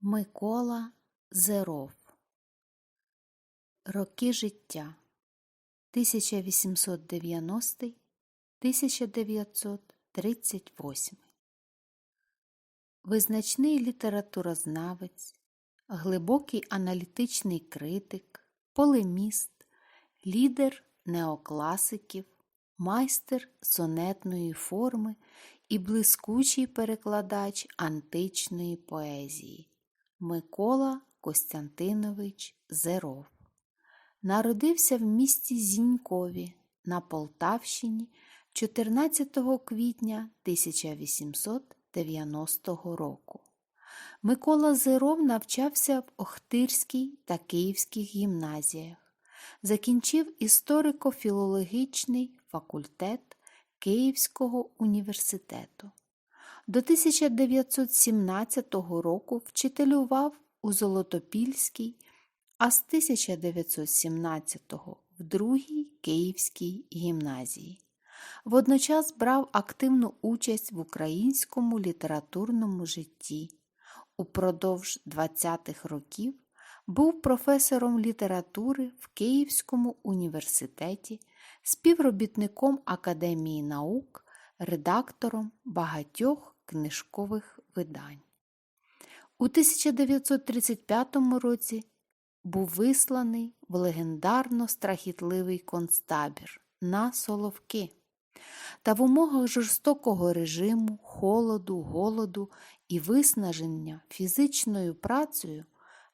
Микола Зеров. Роки життя. 1890-1938 Визначний літературознавець, глибокий аналітичний критик, полеміст, лідер неокласиків, майстер сонетної форми і блискучий перекладач античної поезії Микола Костянтинович Зеров. Народився в місті Зінькові на Полтавщині 14 квітня 1890 року. Микола Зеров навчався в Охтирській та Київських гімназіях. Закінчив історико-філологічний факультет Київського університету. До 1917 року вчителював у Золотопільській, а з 1917 в другій Київській гімназії. Водночас брав активну участь в українському літературному житті. Упродовж 20-х років був професором літератури в Київському університеті, співробітником Академії наук, редактором багатьох книжкових видань. У 1935 році був висланий в легендарно страхітливий концтабір на Соловки. Та в умовах жорстокого режиму, холоду, голоду і виснаження фізичною працею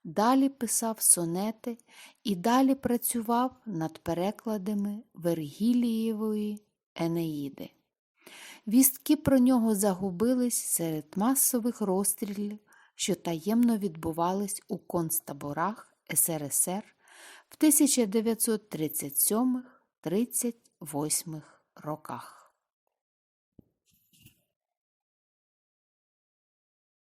далі писав сонети і далі працював над перекладами Вергілієвої Енеїди. Вістки про нього загубились серед масових розстрілів, що таємно відбувались у концтаборах СРСР в 1937-38 роках.